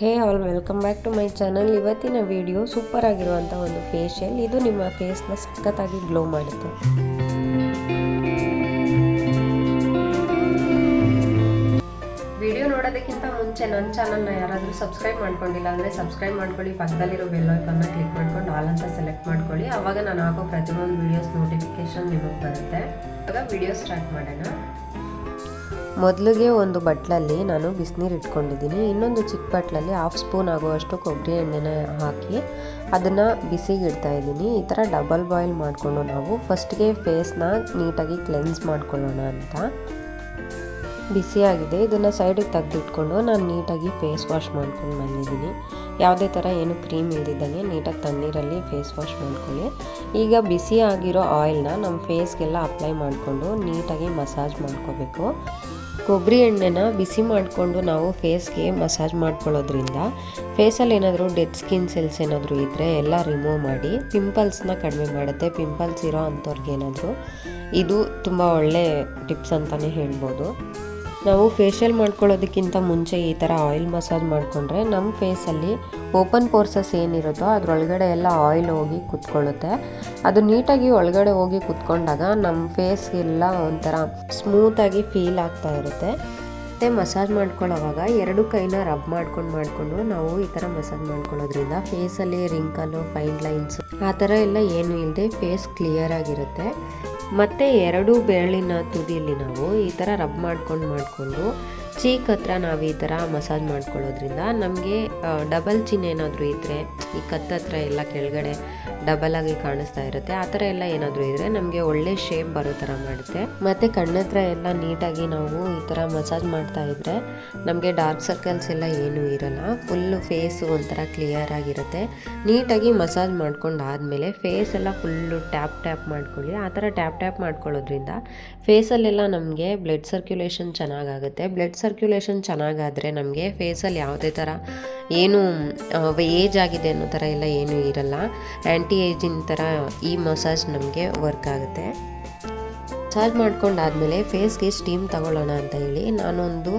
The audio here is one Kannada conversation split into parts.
Hey all, welcome back to my channel. ಇವತ್ತಿನ ವಿಡಿಯೋ ಸೂಪರ್ ಆಗಿರುವಂಥ ಒಂದು ಫೇಶಿಯಲ್. ಇದು ನಿಮ್ಮ ಫೇಸ್ನ ಸಖತ್ತಾಗಿ ಗ್ಲೋ ಮಾಡುತ್ತೆ. ವಿಡಿಯೋ ನೋಡೋದಕ್ಕಿಂತ ಮುಂಚೆ ನನ್ನ ಚಾನಲ್ನ ಯಾರಾದರೂ ಸಬ್ಸ್ಕ್ರೈಬ್ ಮಾಡ್ಕೊಂಡಿಲ್ಲ ಅಂದರೆ ಸಬ್ಸ್ಕ್ರೈಬ್ ಮಾಡ್ಕೊಳ್ಳಿ. ಪಕ್ಕದಲ್ಲಿರೋ ಬೆಲ್ ಐಕನ್ನ ಕ್ಲಿಕ್ ಮಾಡ್ಕೊಂಡು ಆಲ್ ಅಂತ ಸೆಲೆಕ್ಟ್ ಮಾಡ್ಕೊಳ್ಳಿ. ಆವಾಗ ನಾನು ಹಾಕೋ ಪ್ರತಿಯೊಂದು ವಿಡಿಯೋಸ್ ನೋಟಿಫಿಕೇಶನ್ ನಿಮಗೆ ಬರುತ್ತೆ. ಇವಾಗ ವಿಡಿಯೋ ಸ್ಟಾರ್ಟ್ ಮಾಡೋಣ. ಮೊದಲಿಗೆ ಒಂದು ಬಟ್ಲಲ್ಲಿ ನಾನು ಬಿಸಿನೀರು ಇಟ್ಕೊಂಡಿದ್ದೀನಿ. ಇನ್ನೊಂದು ಚಿಕ್ಕ ಬಟ್ಲಲ್ಲಿ ಹಾಫ್ ಸ್ಪೂನ್ ಆಗುವಷ್ಟು ಕೊಬ್ಬರಿ ಎಣ್ಣೆನ ಹಾಕಿ ಅದನ್ನು ಬಿಸಿಗೆ ಇಡ್ತಾ ಇದ್ದೀನಿ. ಈ ಥರ ಡಬಲ್ ಬಾಯ್ಲ್ ಮಾಡಿಕೊಂಡು ನಾವು ಫಸ್ಟ್ಗೆ ಫೇಸ್ನ ನೀಟಾಗಿ ಕ್ಲೆನ್ಸ್ ಮಾಡ್ಕೊಳ್ಳೋಣ ಅಂತ. ಬಿಸಿಯಾಗಿದೆ. ಇದನ್ನು ಸೈಡಿಗೆ ತೆಗೆದಿಟ್ಕೊಂಡು ನಾನು ನೀಟಾಗಿ ಫೇಸ್ ವಾಶ್ ಮಾಡ್ಕೊಂಡು ಬಂದಿದ್ದೀನಿ. ಯಾವುದೇ ಥರ ಏನು ಕ್ರೀಮ್ ಇಲ್ದಿದ್ದಂಗೆ ನೀಟಾಗಿ ತಣ್ಣೀರಲ್ಲಿ ಫೇಸ್ ವಾಶ್ ಮಾಡ್ಕೊಳ್ಳಿ. ಈಗ ಬಿಸಿ ಆಗಿರೋ ಆಯಿಲ್ನ ನಮ್ಮ ಫೇಸ್ಗೆಲ್ಲ ಅಪ್ಲೈ ಮಾಡಿಕೊಂಡು ನೀಟಾಗಿ ಮಸಾಜ್ ಮಾಡ್ಕೋಬೇಕು. ಕೊಬ್ಬರಿ ಎಣ್ಣೆನ ಬಿಸಿ ಮಾಡಿಕೊಂಡು ನಾವು ಫೇಸ್ಗೆ ಮಸಾಜ್ ಮಾಡ್ಕೊಳ್ಳೋದ್ರಿಂದ ಫೇಸಲ್ಲಿ ಏನಾದರೂ ಡೆಡ್ ಸ್ಕಿನ್ ಸೆಲ್ಸ್ ಏನಾದರೂ ಇದ್ದರೆ ಎಲ್ಲ ರಿಮೂವ್ ಮಾಡಿ ಪಿಂಪಲ್ಸ್ನ ಕಡಿಮೆ ಮಾಡುತ್ತೆ. ಪಿಂಪಲ್ಸ್ ಇರೋ ಅಂಥವ್ರಿಗೇನಾದರೂ ಇದು ತುಂಬ ಒಳ್ಳೆ ಟಿಪ್ಸ್ ಅಂತಲೇ ಹೇಳ್ಬೋದು. ನಾವು ಫೇಶಿಯಲ್ ಮಾಡ್ಕೊಳ್ಳೋದಕ್ಕಿಂತ ಮುಂಚೆ ಈ ಥರ ಆಯಿಲ್ ಮಸಾಜ್ ಮಾಡಿಕೊಂಡ್ರೆ ನಮ್ಮ ಫೇಸಲ್ಲಿ ಓಪನ್ ಪೋರ್ಸಸ್ ಏನಿರುತ್ತೋ ಅದರೊಳಗಡೆ ಎಲ್ಲ ಆಯಿಲ್ ಹೋಗಿ ಕುತ್ಕೊಳ್ಳುತ್ತೆ. ಅದು ನೀಟಾಗಿ ಒಳಗಡೆ ಹೋಗಿ ಕುತ್ಕೊಂಡಾಗ ನಮ್ಮ ಫೇಸ್ ಎಲ್ಲ ಒಂಥರ ಸ್ಮೂತಾಗಿ ಫೀಲ್ ಆಗ್ತಾ ಇರುತ್ತೆ. ಮತ್ತು ಮಸಾಜ್ ಮಾಡ್ಕೊಳ್ಳೋವಾಗ ಎರಡು ಕೈನ ರಬ್ ಮಾಡ್ಕೊಂಡು ಮಾಡಿಕೊಂಡು ನಾವು ಈ ಥರ ಮಸಾಜ್ ಮಾಡ್ಕೊಳ್ಳೋದ್ರಿಂದ ಫೇಸಲ್ಲಿ ರಿಂಕಲು ಫೈನ್ ಲೈನ್ಸ್ ಆ ಥರ ಎಲ್ಲ ಏನು ಇಲ್ಲದೆ ಫೇಸ್ ಕ್ಲಿಯರ್ ಆಗಿರುತ್ತೆ. ಮತ್ತು ಎರಡು ಬೆರಳಿನ ತುದಿಯಲ್ಲಿ ನಾವು ಈ ಥರ ರಬ್ ಮಾಡ್ಕೊಂಡು ಮಾಡಿಕೊಂಡು ಚೀಕ್ ಹತ್ರ ನಾವು ಈ ಥರ ಮಸಾಜ್ ಮಾಡ್ಕೊಳ್ಳೋದ್ರಿಂದ ನಮಗೆ ಡಬಲ್ ಚಿನ್ ಏನಾದರೂ ಇದ್ದರೆ ಈ ಕತ್ತ ಹತ್ರ ಎಲ್ಲ ಕೆಳಗಡೆ ಡಬಲ್ ಆಗಿ ಕಾಣಿಸ್ತಾ ಇರುತ್ತೆ, ಆ ಥರ ಎಲ್ಲ ಏನಾದರೂ ಇದ್ದರೆ ನಮಗೆ ಒಳ್ಳೆ ಶೇಪ್ ಬರೋ ಥರ ಮಾಡುತ್ತೆ. ಮತ್ತು ಕಣ್ಣತ್ರ ಎಲ್ಲ ನೀಟಾಗಿ ನಾವು ಈ ಥರ ಮಸಾಜ್ ಮಾಡ್ತಾ ಇದ್ದರೆ ನಮಗೆ ಡಾರ್ಕ್ ಸರ್ಕಲ್ಸ್ ಎಲ್ಲ ಏನೂ ಇರಲ್ಲ. ಫುಲ್ಲು ಫೇಸು ಒಂಥರ ಕ್ಲಿಯರ್ ಆಗಿರುತ್ತೆ. ನೀಟಾಗಿ ಮಸಾಜ್ ಮಾಡ್ಕೊಂಡು ಆದಮೇಲೆ ಫೇಸ್ ಎಲ್ಲ ಫುಲ್ಲು ಟ್ಯಾಪ್ ಟ್ಯಾಪ್ ಮಾಡ್ಕೊಳ್ಳಿ. ಆ ಥರ ಟ್ಯಾಪ್ ಟ್ಯಾಪ್ ಮಾಡ್ಕೊಳ್ಳೋದ್ರಿಂದ ಫೇಸಲ್ಲೆಲ್ಲ ನಮಗೆ ಬ್ಲಡ್ ಸರ್ಕ್ಯುಲೇಷನ್ ಚೆನ್ನಾಗಾಗುತ್ತೆ ಬ್ಲಡ್ ಸರ್ಕ್ಯುಲೇಷನ್ ಚೆನ್ನಾಗಾದರೆ ನಮಗೆ ಫೇಸಲ್ಲಿ ಯಾವುದೇ ಥರ ಏನು ಏಜ್ ಆಗಿದೆ ಅನ್ನೋ ಥರ ಎಲ್ಲ ಏನೂ ಇರಲ್ಲ. ಆ್ಯಂಟಿ ಏಜಿನ ಥರ ಈ ಮಸಾಜ್ ನಮಗೆ ವರ್ಕ್ ಆಗುತ್ತೆ. ಮಸಾಜ್ ಮಾಡ್ಕೊಂಡಾದಮೇಲೆ ಫೇಸ್ಗೆ ಸ್ಟೀಮ್ ತಗೊಳ್ಳೋಣ ಅಂತ ಹೇಳಿ ನಾನೊಂದು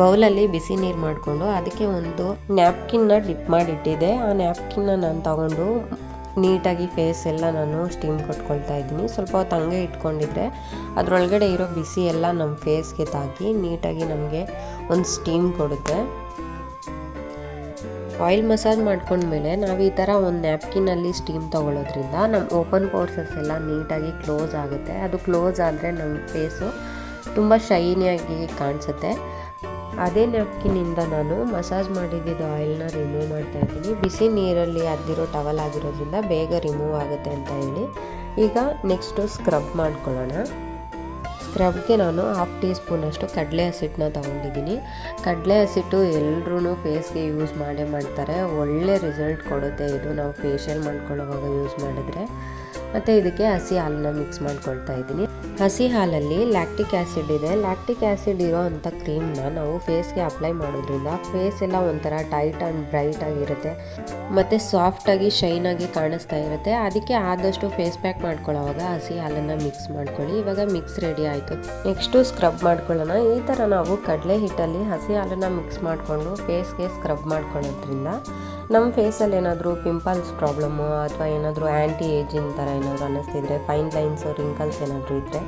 ಬೌಲಲ್ಲಿ ಬಿಸಿ ನೀರು ಮಾಡಿಕೊಂಡು ಅದಕ್ಕೆ ಒಂದು ನ್ಯಾಪ್ಕಿನ್ನ ಡಿಪ್ ಮಾಡಿಟ್ಟಿದ್ದೆ. ಆ ನ್ಯಾಪ್ಕಿನ್ನ ನಾನು ತಗೊಂಡು ನೀಟಾಗಿ ಫೇಸ್ ಎಲ್ಲ ನಾನು ಸ್ಟೀಮ್ ಕೊಟ್ಕೊಳ್ತಾ ಇದ್ದೀನಿ. ಸ್ವಲ್ಪ ಹೊತ್ತು ಹಂಗೆ ಇಟ್ಕೊಂಡಿದ್ರೆ ಅದರೊಳಗಡೆ ಇರೋ ಬಿಸಿ ಎಲ್ಲ ನಮ್ಮ ಫೇಸ್ಗೆ ತಾಕಿ ನೀಟಾಗಿ ನಮಗೆ ಒಂದು ಸ್ಟೀಮ್ ಕೊಡುತ್ತೆ. ಆಯಿಲ್ ಮಸಾಜ್ ಮಾಡ್ಕೊಂಡ್ಮೇಲೆ ನಾವು ಈ ಥರ ಒಂದು ನ್ಯಾಪ್ಕಿನಲ್ಲಿ ಸ್ಟೀಮ್ ತೊಗೊಳೋದ್ರಿಂದ ನಮ್ಮ ಓಪನ್ ಪೋರ್ಸಸ್ ಎಲ್ಲ ನೀಟಾಗಿ ಕ್ಲೋಸ್ ಆಗುತ್ತೆ. ಅದು ಕ್ಲೋಸ್ ಆದರೆ ನಮ್ಮ ಫೇಸು ತುಂಬ ಶೈನಿಯಾಗಿ ಕಾಣಿಸುತ್ತೆ. ಅದೇ ನ್ಯಾಪ್ಕಿನಿಂದ ನಾನು ಮಸಾಜ್ ಮಾಡಿದ್ದಿದ್ದು ಆಯಿಲ್ನ ರಿಮೂವ್ ಮಾಡ್ತಾ ಇದ್ದೀನಿ. ಬಿಸಿ ನೀರಲ್ಲಿ ಅದ್ದಿರೋ ಟವಲ್ ಆಗಿರೋದ್ರಿಂದ ಬೇಗ ರಿಮೂವ್ ಆಗುತ್ತೆ ಅಂತ ಹೇಳಿ. ಈಗ ನೆಕ್ಸ್ಟು ಸ್ಕ್ರಬ್ ಮಾಡ್ಕೊಳ್ಳೋಣ. ಸ್ಕ್ರಬ್ಗೆ ನಾನು ಹಾಫ್ ಟೀ ಸ್ಪೂನಷ್ಟು ಕಡಲೆ ಹಸಿಟ್ಟನ್ನ ತೊಗೊಂಡಿದ್ದೀನಿ. ಕಡಲೆ ಹಸಿಟ್ಟು ಎಲ್ಲರೂ ಫೇಸ್ಗೆ ಯೂಸ್ ಮಾಡೇ ಮಾಡ್ತಾರೆ. ಒಳ್ಳೆ ರಿಸಲ್ಟ್ ಕೊಡುತ್ತೆ ಇದು. ನಾವು ಫೇಶಿಯಲ್ ಮಾಡ್ಕೊಳ್ಳೋವಾಗ ಯೂಸ್ ಮಾಡಿದ್ರೆ. ಮತ್ತು ಇದಕ್ಕೆ ಹಸಿ ಹಾಲನ್ನ ಮಿಕ್ಸ್ ಮಾಡ್ಕೊಳ್ತಾ ಇದ್ದೀನಿ. ಹಸಿ ಹಾಲಲ್ಲಿ ಲ್ಯಾಕ್ಟಿಕ್ ಆ್ಯಸಿಡ್ ಇದೆ. ಲ್ಯಾಕ್ಟಿಕ್ ಆ್ಯಸಿಡ್ ಇರೋ ಅಂಥ ಕ್ರೀಮ್ನ ನಾವು ಫೇಸ್ಗೆ ಅಪ್ಲೈ ಮಾಡೋದ್ರಿಂದ ಫೇಸ್ ಎಲ್ಲ ಒಂಥರ ಟೈಟ್ ಆ್ಯಂಡ್ ಬ್ರೈಟ್ ಆಗಿರುತ್ತೆ. ಮತ್ತು ಸಾಫ್ಟಾಗಿ ಶೈನಾಗಿ ಕಾಣಿಸ್ತಾ ಇರುತ್ತೆ. ಅದಕ್ಕೆ ಆದಷ್ಟು ಫೇಸ್ ಪ್ಯಾಕ್ ಮಾಡ್ಕೊಳ್ಳೋವಾಗ ಹಸಿ ಹಾಲನ್ನು ಮಿಕ್ಸ್ ಮಾಡ್ಕೊಳ್ಳಿ. ಇವಾಗ ಮಿಕ್ಸ್ ರೆಡಿ ಆಯಿತು. ನೆಕ್ಸ್ಟು ಸ್ಕ್ರಬ್ ಮಾಡ್ಕೊಳ್ಳೋಣ. ಈ ಥರ ನಾವು ಕಡಲೆ ಹಿಟ್ಟಲ್ಲಿ ಹಸಿ ಹಾಲನ್ನು ಮಿಕ್ಸ್ ಮಾಡಿಕೊಂಡು ಫೇಸ್ಗೆ ಸ್ಕ್ರಬ್ ಮಾಡ್ಕೊಳ್ಳೋದ್ರಿಂದ ನಮ್ಮ ಫೇಸಲ್ಲಿ ಏನಾದರೂ ಪಿಂಪಲ್ಸ್ ಪ್ರಾಬ್ಲಮ್ಮು ಅಥವಾ ಏನಾದರೂ ಆ್ಯಂಟಿ ಏಜಿಂಗ್ ಥರ ಏನಾದರೂ ಅನ್ನಿಸ್ತಿದ್ರೆ, ಫೈನ್ ಲೈನ್ಸು, ರಿಂಕಲ್ಸ್ ಏನಾದರೂ ಇದ್ದರೆ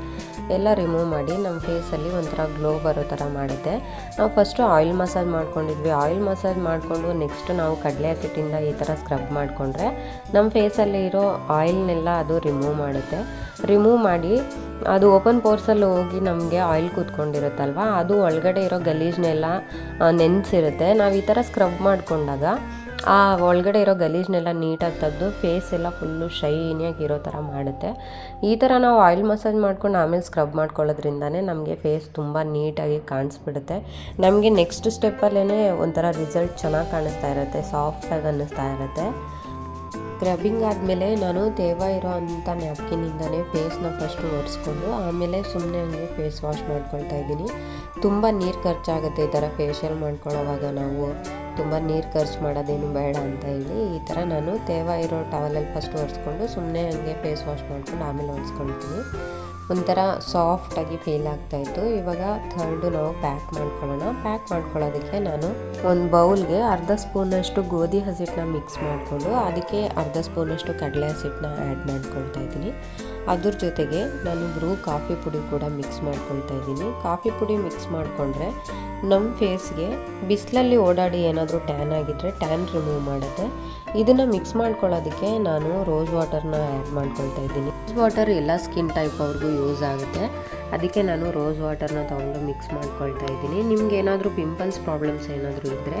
ಎಲ್ಲ ರಿಮೂವ್ ಮಾಡಿ ನಮ್ಮ ಫೇಸಲ್ಲಿ ಒಂಥರ ಗ್ಲೋ ಬರೋ ಥರ ಮಾಡುತ್ತೆ ನಾವು ಫಸ್ಟು ಆಯಿಲ್ ಮಸಾಜ್ ಮಾಡ್ಕೊಂಡಿದ್ವಿ. ಆಯಿಲ್ ಮಸಾಜ್ ಮಾಡಿಕೊಂಡು ನೆಕ್ಸ್ಟ್ ನಾವು ಕಡಲೆ ಹಸಿಟ್ಟಿಂದ ಈ ಥರ ಸ್ಕ್ರಬ್ ಮಾಡಿಕೊಂಡ್ರೆ ನಮ್ಮ ಫೇಸಲ್ಲಿ ಇರೋ ಆಯಿಲ್ನೆಲ್ಲ ಅದು ರಿಮೂವ್ ಮಾಡುತ್ತೆ. ರಿಮೂವ್ ಮಾಡಿ ಅದು ಓಪನ್ ಪೋರ್ಸಲ್ಲಿ ಹೋಗಿ ನಮಗೆ ಆಯಿಲ್ ಕೂತ್ಕೊಂಡಿರುತ್ತಲ್ವ, ಅದು ಒಳಗಡೆ ಇರೋ ಗಲೀಜ್ನೆಲ್ಲ ನೆನೆಸಿರುತ್ತೆ. ನಾವು ಈ ಥರ ಸ್ಕ್ರಬ್ ಮಾಡಿಕೊಂಡಾಗ ಆ, ಒಳಗಡೆ ಇರೋ ಗಲೀಜ್ನೆಲ್ಲ ನೀಟಾಗಿ ತೆಗೆದು ಫೇಸ್ ಎಲ್ಲ ಫುಲ್ಲು ಶೈನಿಯಾಗಿ ಇರೋ ಥರ ಮಾಡುತ್ತೆ. ಈ ಥರ ನಾವು ಆಯಿಲ್ ಮಸಾಜ್ ಮಾಡ್ಕೊಂಡು ಆಮೇಲೆ ಸ್ಕ್ರಬ್ ಮಾಡ್ಕೊಳ್ಳೋದ್ರಿಂದನೇ ನಮಗೆ ಫೇಸ್ ತುಂಬ ನೀಟಾಗಿ ಕಾಣಿಸ್ಬಿಡುತ್ತೆ. ನಮಗೆ ನೆಕ್ಸ್ಟ್ ಸ್ಟೆಪ್ಪಲ್ಲೇ ಒಂಥರ ರಿಸಲ್ಟ್ ಚೆನ್ನಾಗಿ ಕಾಣಿಸ್ತಾ ಇರುತ್ತೆ ಸಾಫ್ಟಾಗಿ ಅನ್ನಿಸ್ತಾ ಇರುತ್ತೆ. ಸ್ಕ್ರಬ್ಬಿಂಗ್ ಆದಮೇಲೆ ನಾನು ತೇವ ಇರೋ ಅಂಥ ನ್ಯಾಪ್ಕಿನಿಂದನೇ ಫೇಸ್ನ ಫಸ್ಟು ಒರೆಸ್ಕೊಂಡು ಆಮೇಲೆ ಸುಮ್ಮನೆ ಹಂಗೆ ಫೇಸ್ ವಾಶ್ ಮಾಡ್ಕೊಳ್ತಾ ಇದ್ದೀನಿ. ತುಂಬ ನೀರು ಖರ್ಚಾಗುತ್ತೆ ಈ ಥರ ಫೇಶಿಯಲ್ ಮಾಡ್ಕೊಳ್ಳೋವಾಗ ನಾವು. ತುಂಬ ನೀರು ಖರ್ಚು ಮಾಡೋದೇನು ಬೇಡ ಅಂತ ಹೇಳಿ ಈ ಥರ ನಾನು ತೇವ ಇರೋ ಟವಲಲ್ಲಿ ಫಸ್ಟ್ ಒರೆಸ್ಕೊಂಡು ಸುಮ್ಮನೆ ಹಂಗೆ ಫೇಸ್ ವಾಶ್ ಮಾಡ್ಕೊಂಡು ಆಮೇಲೆ ಒರೆಸ್ಕೊಳ್ತೀನಿ. ಒಂಥರ ಸಾಫ್ಟಾಗಿ ಫೀಲ್ ಆಗ್ತಾಯಿತ್ತು ಇವಾಗ ಥರ್ಡು ನಾವು ಪ್ಯಾಕ್ ಮಾಡ್ಕೊಳ್ಳೋಣ. ಪ್ಯಾಕ್ ಮಾಡ್ಕೊಳ್ಳೋದಕ್ಕೆ ನಾನು ಒಂದು ಬೌಲ್ಗೆ ಅರ್ಧ ಸ್ಪೂನಷ್ಟು ಗೋಧಿ ಹಸಿಟ್ಟನ್ನ ಮಿಕ್ಸ್ ಮಾಡಿಕೊಂಡು, ಅದಕ್ಕೆ ಅರ್ಧ ಸ್ಪೂನಷ್ಟು ಕಡಲೆ ಹಸಿಟ್ಟನ್ನ ಆ್ಯಡ್ ಮಾಡ್ಕೊಳ್ತಾ ಇದ್ದೀನಿ. ಅದ್ರ ಜೊತೆಗೆ ನಾನು ಬ್ರೂ ಕಾಫಿ ಪುಡಿ ಕೂಡ ಮಿಕ್ಸ್ ಮಾಡ್ಕೊಳ್ತಾ ಇದ್ದೀನಿ. ಕಾಫಿ ಪುಡಿ ಮಿಕ್ಸ್ ಮಾಡಿಕೊಂಡ್ರೆ ನಮ್ಮ ಫೇಸ್ಗೆ ಬಿಸಿಲಲ್ಲಿ ಓಡಾಡಿ ಏನಾದರೂ ಟ್ಯಾನ್ ಆಗಿದ್ದರೆ ಟ್ಯಾನ್ ರಿಮೂವ್ ಮಾಡುತ್ತೆ. ಇದನ್ನು ಮಿಕ್ಸ್ ಮಾಡ್ಕೊಳ್ಳೋದಕ್ಕೆ ನಾನು ರೋಸ್ ವಾಟರ್ನ ಆ್ಯಡ್ ಮಾಡ್ಕೊಳ್ತಾ ಇದ್ದೀನಿ. ರೋಸ್ ವಾಟರ್ ಎಲ್ಲ ಸ್ಕಿನ್ ಟೈಪ್ ಅವ್ರಿಗೂ ಯೂಸ್ ಆಗುತ್ತೆ. ಅದಕ್ಕೆ ನಾನು ರೋಸ್ ವಾಟರ್ನ ತೊಗೊಂಡು ಮಿಕ್ಸ್ ಮಾಡ್ಕೊಳ್ತಾ ಇದ್ದೀನಿ. ನಿಮ್ಗೆ ಏನಾದರೂ ಪಿಂಪಲ್ಸ್ ಪ್ರಾಬ್ಲಮ್ಸ್ ಏನಾದರೂ ಇದ್ದರೆ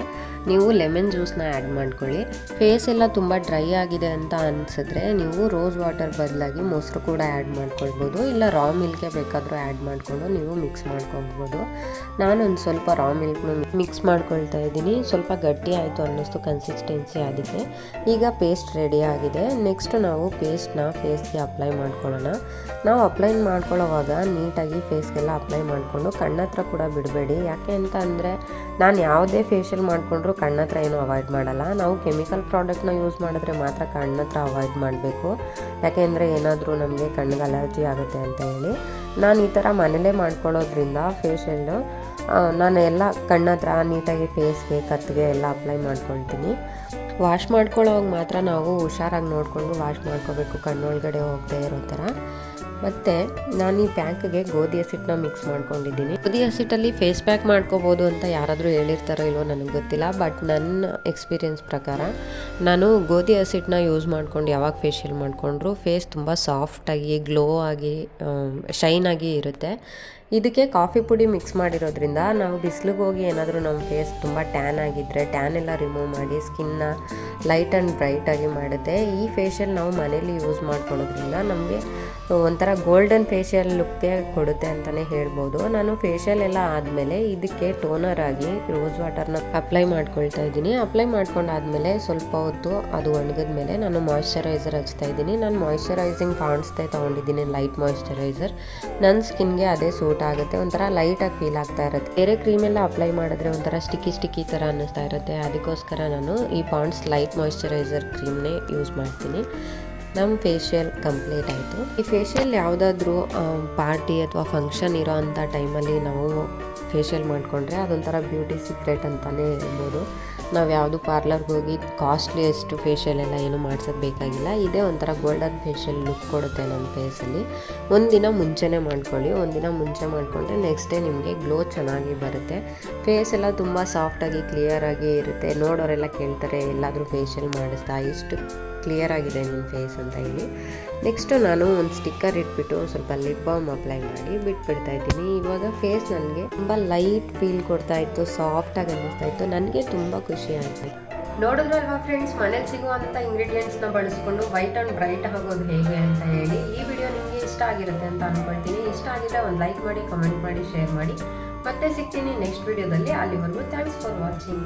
ನೀವು ಲೆಮನ್ ಜ್ಯೂಸ್ನ ಆ್ಯಡ್ ಮಾಡ್ಕೊಳ್ಳಿ. ಫೇಸ್ ಎಲ್ಲ ತುಂಬ ಡ್ರೈ ಆಗಿದೆ ಅಂತ ಅನಿಸಿದ್ರೆ ನೀವು ರೋಸ್ ವಾಟರ್ ಬದಲಾಗಿ ಮೊಸರು ಕೂಡ ಆ್ಯಡ್ ಮಾಡ್ಕೊಳ್ಬೋದು. ಇಲ್ಲ ರಾ ಮಿಲ್ಕೆ ಬೇಕಾದರೂ ಆ್ಯಡ್ ಮಾಡಿಕೊಂಡು ನೀವು ಮಿಕ್ಸ್ ಮಾಡ್ಕೊಳ್ಬೋದು. ನಾನೊಂದು ಸ್ವಲ್ಪ ರಾ ಮಿಲ್ಕ್ನ ಮಿಕ್ಸ್ ಮಾಡ್ಕೊಳ್ತಾ ಇದ್ದೀನಿ. ಸ್ವಲ್ಪ ಗಟ್ಟಿ ಆಯಿತು ಅನ್ನಿಸ್ತು ಕನ್ಸಿಸ್ಟೆನ್ಸಿ ಅದಕ್ಕೆ ಈಗ ಪೇಸ್ಟ್ ರೆಡಿ ಆಗಿದೆ. ನೆಕ್ಸ್ಟ್ ನಾವು ಪೇಸ್ಟ್ನ ಫೇಸ್ಗೆ ಅಪ್ಲೈ ಮಾಡ್ಕೊಳ್ಳೋಣ. ನಾವು ಅಪ್ಲೈ ಮಾಡ್ಕೊಳ್ಳೋವಾಗ ನೀಟಾಗಿ ಫೇಸ್ಗೆಲ್ಲ ಅಪ್ಲೈ ಮಾಡಿಕೊಂಡು ಕಣ್ಣತ್ರ ಕೂಡ ಬಿಡಬೇಡಿ. ಯಾಕೆ ಅಂತ ಅಂದರೆ ನಾನು ಯಾವುದೇ ಫೇಶಿಯಲ್ ಮಾಡಿಕೊಂಡ್ರು ಕಣ್ಣತ್ರ ಏನು ಅವಾಯ್ಡ್ ಮಾಡಲ್ಲ. ನಾವು ಕೆಮಿಕಲ್ ಪ್ರಾಡಕ್ಟ್ನ ಯೂಸ್ ಮಾಡಿದ್ರೆ ಮಾತ್ರ ಕಣ್ಣತ್ರ ಅವಾಯ್ಡ್ ಮಾಡಬೇಕು. ಯಾಕೆಂದರೆ ಏನಾದರೂ ನಮಗೆ ಕಣ್ಣಿಗೆ ಅಲರ್ಜಿ ಆಗುತ್ತೆ ಅಂತ ಹೇಳಿ. ನಾನು ಈ ಥರ ಮನೇಲೇ ಮಾಡ್ಕೊಳ್ಳೋದ್ರಿಂದ ಫೇಶಿಯಲ್ಲು ನಾನು ಎಲ್ಲ ಕಣ್ಣತ್ರ ನೀಟಾಗಿ ಫೇಸ್ಗೆ ಕತ್ತಿಗೆ ಎಲ್ಲ ಅಪ್ಲೈ ಮಾಡ್ಕೊಳ್ತೀನಿ. ವಾಶ್ ಮಾಡ್ಕೊಳ್ಳೋವಾಗ ಮಾತ್ರ ನಾವು ಹುಷಾರಾಗಿ ನೋಡಿಕೊಂಡು ವಾಶ್ ಮಾಡ್ಕೋಬೇಕು ಕಣ್ಣೊಳಗಡೆ ಹೋಗದೆ ಇರೋ ಥರ. ಮತ್ತು ನಾನು ಈ ಪ್ಯಾಕ್ಗೆ ಗೋಧಿ ಹಸಿಟ್ಟನ್ನ ಮಿಕ್ಸ್ ಮಾಡ್ಕೊಂಡಿದ್ದೀನಿ. ಗೋಧಿ ಹಸಿಟ್ಟಲ್ಲಿ ಫೇಸ್ ಪ್ಯಾಕ್ ಮಾಡ್ಕೋಬೋದು ಅಂತ ಯಾರಾದರೂ ಹೇಳಿರ್ತಾರೋ ಇಲ್ವೋ ನನಗೆ ಗೊತ್ತಿಲ್ಲ ಬಟ್ ನನ್ನ ಎಕ್ಸ್ಪೀರಿಯೆನ್ಸ್ ಪ್ರಕಾರ ನಾನು ಗೋಧಿ ಹಸಿಟ್ಟನ್ನ ಯೂಸ್ ಮಾಡ್ಕೊಂಡು ಯಾವಾಗ ಫೇಶಿಯಲ್ ಮಾಡಿಕೊಂಡ್ರು ಫೇಸ್ ತುಂಬ ಸಾಫ್ಟಾಗಿ ಗ್ಲೋ ಆಗಿ ಶೈನ್ ಆಗಿ ಇರುತ್ತೆ. ಇದಕ್ಕೆ ಕಾಫಿ ಪುಡಿ ಮಿಕ್ಸ್ ಮಾಡಿರೋದ್ರಿಂದ ನಾವು ಬಿಸಿಲಿಗೆ ಹೋಗಿ ಏನಾದರೂ ನಮ್ಮ ಫೇಸ್ ತುಂಬ ಟ್ಯಾನ್ ಆಗಿದ್ದರೆ ಟ್ಯಾನ್ ಎಲ್ಲ ರಿಮೂವ್ ಮಾಡಿ ಸ್ಕಿನ್ನ ಲೈಟ್ ಆ್ಯಂಡ್ ಬ್ರೈಟಾಗಿ ಮಾಡುತ್ತೆ. ಈ ಫೇಶಿಯಲ್ ನಾವು ಮನೇಲಿ ಯೂಸ್ ಮಾಡ್ಕೊಳೋದ್ರಿಂದ ನಮಗೆ ಒಂಥರ ಗೋಲ್ಡನ್ ಫೇಶಿಯಲ್ ಲುಕ್ಗೆ ಕೊಡುತ್ತೆ ಅಂತಲೇ ಹೇಳ್ಬೋದು. ನಾನು ಫೇಶಿಯಲ್ ಎಲ್ಲ ಆದಮೇಲೆ ಇದಕ್ಕೆ ಟೋನರ್ ಆಗಿ ರೋಸ್ ವಾಟರ್ನ ಅಪ್ಲೈ ಮಾಡ್ಕೊಳ್ತಾ ಇದ್ದೀನಿ. ಅಪ್ಲೈ ಮಾಡ್ಕೊಂಡಾದ್ಮೇಲೆ ಸ್ವಲ್ಪ ಹೊತ್ತು ಅದು ಒಣಗಿದ ಮೇಲೆ ನಾನು ಮಾಯಿಶ್ಚರೈಸರ್ ಹಚ್ತಾ ಇದ್ದೀನಿ. ನಾನು ಮಾಯಿಶ್ಚರೈಸಿಂಗ್ ಪಾಂಡ್ಸ್ದೇ ತೊಗೊಂಡಿದ್ದೀನಿ ಲೈಟ್ ಮಾಯಶ್ಚರೈಸರ್ ನನ್ನ ಸ್ಕಿನ್ಗೆ ಅದೇ ಸೂಟ್ ಆಗುತ್ತೆ. ಒಂಥರ ಲೈಟಾಗಿ ಫೀಲ್ ಆಗ್ತಾ ಇರುತ್ತೆ. ಬೇರೆ ಕ್ರೀಮೆಲ್ಲ ಅಪ್ಲೈ ಮಾಡಿದ್ರೆ ಒಂಥರ ಸ್ಟಿಕ್ಕಿ ಸ್ಟಿಕ್ಕಿ ಥರ ಅನ್ನಿಸ್ತಾ ಇರುತ್ತೆ. ಅದಕ್ಕೋಸ್ಕರ ನಾನು ಈ ಪಾಂಡ್ಸ್ ಲೈಟ್ ಮಾಯಿಶ್ಚರೈಸರ್ ಕ್ರೀಮ್ನೇ ಯೂಸ್ ಮಾಡ್ತೀನಿ. ನಮ್ಮ ಫೇಶಿಯಲ್ ಕಂಪ್ಲೀಟ್ ಆಯಿತು. ಈ ಫೇಶಿಯಲ್ ಯಾವುದಾದ್ರೂ ಪಾರ್ಟಿ ಅಥವಾ ಫಂಕ್ಷನ್ ಇರೋ ಅಂಥ ಟೈಮಲ್ಲಿ ನಾವು ಫೇಶಿಯಲ್ ಮಾಡಿಕೊಂಡ್ರೆ ಅದೊಂಥರ ಬ್ಯೂಟಿ ಸೀಕ್ರೆಟ್ ಅಂತಲೇ ಹೇಳ್ಬೋದು. ನಾವು ಯಾವುದು ಪಾರ್ಲರ್ಗೆ ಹೋಗಿ ಕಾಸ್ಟ್ಲಿಯೆಸ್ಟ್ ಫೇಶಿಯಲ್ ಎಲ್ಲ ಏನು ಮಾಡ್ಸೋದು ಬೇಕಾಗಿಲ್ಲ. ಇದೇ ಒಂಥರ ಗೋಲ್ಡನ್ ಫೇಶಿಯಲ್ ಲುಕ್ ಕೊಡುತ್ತೆ ನಮ್ಮ ಫೇಸಲ್ಲಿ ಒಂದಿನ ಮುಂಚೆನೇ ಮಾಡ್ಕೊಳ್ಳಿ. ಒಂದಿನ ಮುಂಚೆ ಮಾಡಿಕೊಂಡ್ರೆ ನೆಕ್ಸ್ಟ್ ಡೇ ನಿಮಗೆ ಗ್ಲೋ ಚೆನ್ನಾಗಿ ಬರುತ್ತೆ. ಫೇಸ್ ಎಲ್ಲ ತುಂಬ ಸಾಫ್ಟಾಗಿ ಕ್ಲಿಯರಾಗಿ ಇರುತ್ತೆ. ನೋಡೋರೆಲ್ಲ ಕೇಳ್ತಾರೆ, ಎಲ್ಲಾದರೂ ಫೇಶಿಯಲ್ ಮಾಡಿಸ್ತಾ ಇಷ್ಟು ಕ್ಲಿಯರ್ ಆಗಿದೆ ನಿಮ್ಮ ಫೇಸ್ ಅಂತ ಹೇಳಿ. ನೆಕ್ಸ್ಟು ನಾನು ಒಂದು ಸ್ಟಿಕ್ಕರ್ ಇಟ್ಬಿಟ್ಟು ಸ್ವಲ್ಪ ಲಿಪ್ ಬಾಮ್ ಅಪ್ಲೈ ಮಾಡಿ ಬಿಟ್ಬಿಡ್ತಾ ಇದ್ದೀನಿ. ಇವಾಗ ಫೇಸ್ ನನಗೆ ತುಂಬ ಲೈಟ್ ಫೀಲ್ ಕೊಡ್ತಾ ಇತ್ತು ಸಾಫ್ಟಾಗಿ ಅನ್ನಿಸ್ತಾ ಇತ್ತು. ನನಗೆ ತುಂಬ ಖುಷಿ ಆಯಿತು. ನೋಡಿದ್ರಲ್ವಾ ಫ್ರೆಂಡ್ಸ್ ಮನೇಲಿ ಸಿಗುವಂಥ ಇಂಗ್ರೀಡಿಯೆಂಟ್ಸ್ನ ಬಳಸ್ಕೊಂಡು ವೈಟ್ ಆ್ಯಂಡ್ ಬ್ರೈಟ್ ಆಗೋದು ಹೇಗೆ ಅಂತ ಹೇಳಿ. ಈ ವಿಡಿಯೋ ನಿಮಗೆ ಇಷ್ಟ ಆಗಿರುತ್ತೆ ಅಂತ ಅಂದ್ಕೊಳ್ತೀನಿ ಇಷ್ಟ ಆಗಿದ್ರೆ ಒಂದು ಲೈಕ್ ಮಾಡಿ ಕಮೆಂಟ್ ಮಾಡಿ ಶೇರ್ ಮಾಡಿ. ಮತ್ತೆ ಸಿಗ್ತೀನಿ ನೆಕ್ಸ್ಟ್ ವಿಡಿಯೋದಲ್ಲಿ ಅಲ್ಲಿವರೆಗೂ ಥ್ಯಾಂಕ್ಸ್ ಫಾರ್ ವಾಚಿಂಗ್